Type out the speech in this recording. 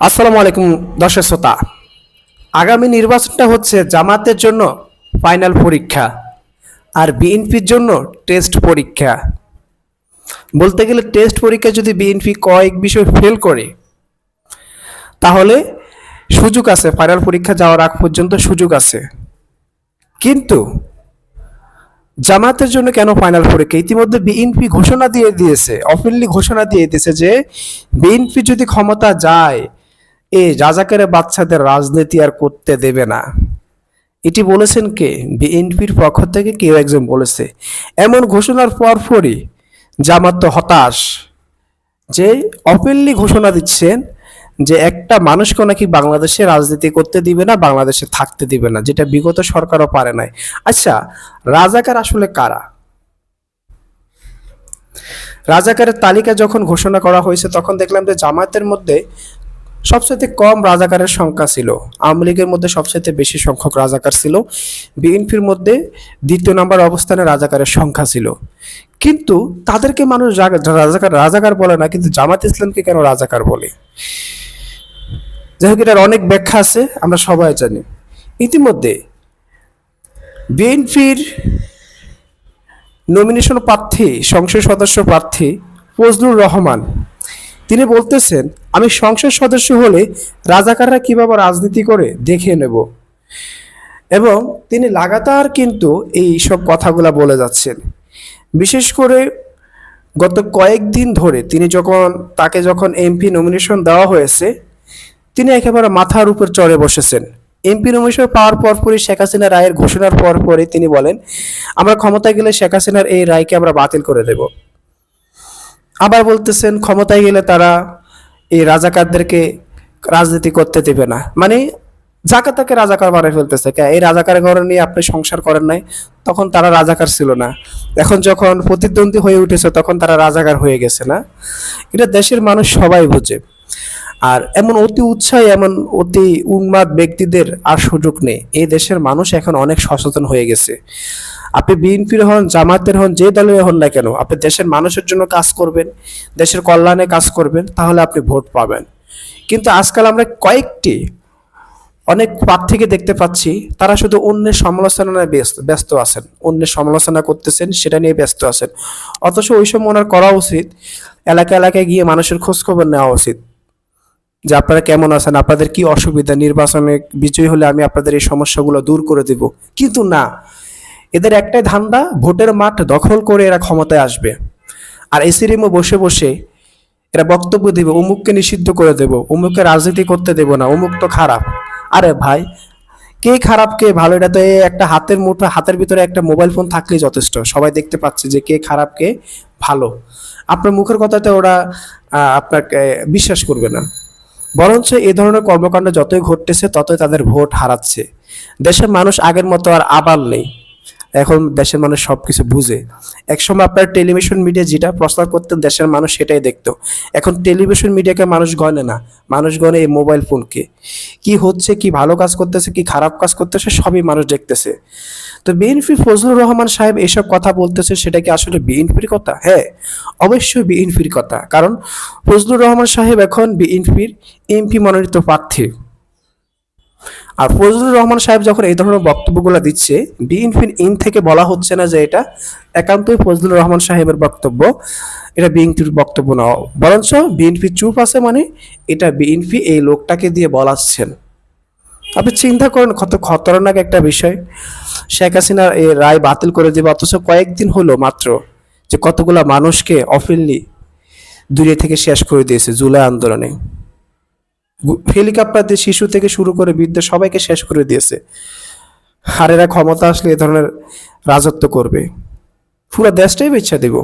আসসালামু আলাইকুম দর্শক শ্রোতা। আগামী নির্বাচনটা হচ্ছে জামাতের জন্য ফাইনাল পরীক্ষা আর বিএনপির জন্য টেস্ট পরীক্ষা। বলতে গেলে টেস্ট পরীক্ষা যদি বিএনপি কয়েক বিষয় ফেল করে, তাহলে সুযোগ আছে, ফাইনাল পরীক্ষা যাওয়ার আগ পর্যন্ত সুযোগ আছে। কিন্তু জামাতের জন্য কেন ফাইনাল পরীক্ষা? ইতিমধ্যে বিএনপি ঘোষণা দিয়ে দিয়েছে অফিলি ঘোষণা দিয়ে দিয়েছে যে বিএনপি যদি ক্ষমতা যায় এই রাজাকারে বাচ্চাদের রাজনীতি আর করতে দেবে না। এটি বলেছেন কে? বিএনপির পক্ষ থেকে কেউ একজন বলেছে। এমন ঘোষণার পরপরই জামাত তো হতাশ। যে অপেনলি ঘোষণা দিচ্ছেন যে একটা মানুষকে নাকি বাংলাদেশে রাজনীতি করতে দিবে না, বাংলাদেশে থাকতে দিবে না, যেটা বিগত সরকারও পারে নাই। আচ্ছা রাজাকার আসলে কারা? রাজাকারের তালিকা যখন ঘোষণা করা হয়েছে, তখন দেখলাম যে জামায়াতের মধ্যে সবচেয়ে কম রাজাকারের সংখ্যা ছিল। আওয়ামী লীগের মধ্যে সবচেয়ে বেশি সংখ্যক রাজাকার ছিল। বিএনপির মধ্যে দ্বিতীয় নম্বর অবস্থানে রাজাকারের সংখ্যা ছিল। কিন্তু তাদেরকে মানুষ রাজাকার রাজাকার বলে না, কিন্তু জামাত ইসলামকে কেন রাজাকার বলে? যাই হোক, এটার অনেক ব্যাখ্যা আছে, আমরা সবাই জানি। ইতিমধ্যে বিএনপির নমিনেশন প্রার্থী, সংসদ সদস্য প্রার্থী ফজলুর রহমান তিনি বলতেছেন, আমি সংসদ সদস্য হলে রাজাকাররা কীভাবে রাজনীতি করে দেখে নেব? এবং তিনি লাগাতার কিন্তু এই সব কথাগুলা বলে যাচ্ছেন। বিশেষ করে গত কয়েকদিন ধরে তিনি যখন, তাকে যখন এমপি নমিনেশন দেওয়া হয়েছে, তিনি একেবারে মাথার উপর চড়ে বসেছেন। এমপি নমিনেশন পাওয়ার পরপরই শেখ হাসিনা রায়ের ঘোষণার পরপরই তিনি বলেন, আমরা ক্ষমতায় গেলে শেখ হাসিনার এই রায়কে আমরা বাতিল করে দেব। আবার বলতেছেন, ক্ষমতায় গেলে তারা এই রাজাকারদেরকে রাজনীতি করতে দেবে না। মানে যাকে তাকে রাজাকার বানায় ফেলতেছে। কে? এই রাজাকার ঘরে নিয়ে আপনি সংসার করেন নাই, তখন তারা রাজাকার ছিল না। এখন যখন প্রতিদ্বন্দ্বী হয়ে উঠেছে, তখন তারা রাজাকার হয়ে গেছে না? এটা দেশের মানুষ সবাই বুঝে। আর এমন অতি উৎসাহী, এমন অতি উন্মাদ ব্যক্তিদের আর সুযোগ নেই। এই দেশের মানুষ এখন অনেক সচেতন হয়ে গেছে। আপনি বিএনপির হন, জামাতের হন, যে দলের হন না কেন, আপনি দেশের মানুষের জন্য কাজ করবেন, দেশের কল্যাণে কাজ করবেন, তাহলে আপনি ভোট পাবেন। কিন্তু আজকাল আমরা কয়েকটি, অনেক প্রার্থীকে দেখতে পাচ্ছি, তারা শুধু অন্যের সমালোচনায় ব্যস্ত ব্যস্ত আছেন। অন্যের সমালোচনা করতেছেন, সেটা নিয়ে ব্যস্ত আছেন। অথচ ওই সময় ওনার করা উচিত। এলাকা এলাকায় গিয়ে মানুষের খোঁজখবর নেওয়া উচিত। যে আপনারা কেমন আছেন, আপনাদের কি অসুবিধা? নির্বাচনে বিজয়ী হলে আমি আপনাদের এই সমস্যাগুলো দূর করে দেব। কিন্তু না, এদের একটাই ধান্দা, ভোটের মাঠ দখল করে এরা ক্ষমতায় আসবে। আর এসি রুমে বসে বসে এরা বক্তব্য দিবে, অমুককে নিষিদ্ধ করে দেব, অমুককে রাজনীতি করতে দেব না, অমুক তো খারাপ। আরে ভাই, কে খারাপ, কে ভালো? এটা তো একটা হাতের মুঠো, হাতের ভিতরে একটা মোবাইল ফোন থাকলেই যথেষ্ট। সবাই দেখতে পাচ্ছে যে কে খারাপ, কে ভালো। আপনার মুখের কথাতে ওরা আপনাকে বিশ্বাস করবে না। বরঞ্চ এই ধরনের কর্মকাণ্ড যতই ঘটতেছে, ততই তাদের ভোট হারাচ্ছে। দেশের মানুষ আগের মতো আর আবার নেই। এখন দেশের মানুষ সবকিছু বুঝে। একসময় আপনার টেলিভিশন মিডিয়া যেটা প্রচার করতেন, দেশের মানুষ সেটাই দেখতো। এখন টেলিভিশন মিডিয়াকে মানুষ গণে না। মানুষ গণে এই মোবাইল ফোনকে। কি হচ্ছে, কি ভালো কাজ করতেছে, কি খারাপ কাজ করতেছে, সবই মানুষ দেখতেছে। তো বিএনপি ফজলুর রহমান সাহেব এসব কথা বলতেছে, সেটা কি আসলে বিএনপির কথা? হ্যাঁ অবশ্যই বিএনপির কথা। কারণ ফজলুর রহমান সাহেব এখন বিএনপির এমপি মনোনীত প্রার্থী। আর ফজলুর রহমান সাহেব যখন এই ধরনের বক্তব্যগুলো দিচ্ছে, বিএনপির ইন থেকে বলা হচ্ছে না যে এটা একান্তই ফজলুর রহমান সাহেবের বক্তব্য, এটা বিএনপির বক্তব্য না বরঞ্চ বিএনপি চুপ আছে মানে এটা বিএনপি এই লোকটাকে দিয়ে বলাচ্ছেন। আপনি চিন্তা করেন, কত খতরনাক একটা বিষয়। শেখ হাসিনা এই রায় বাতিল করে দেবে অথচ কয়েকদিন হলো মাত্র যে কতগুলা মানুষকে অফিনলি দূরে থেকে শেষ করে দিয়েছে জুলাই আন্দোলনে। হেলিকপ্টার দিয়ে শিশু থেকে শুরু করে বৃদ্ধ সবাইকে শেষ করে দিয়েছে। আর এরা ক্ষমতা আসলে এ ধরনের রাজত্ব করবে। পুরো দেশটাই বেচ্ছা দেব।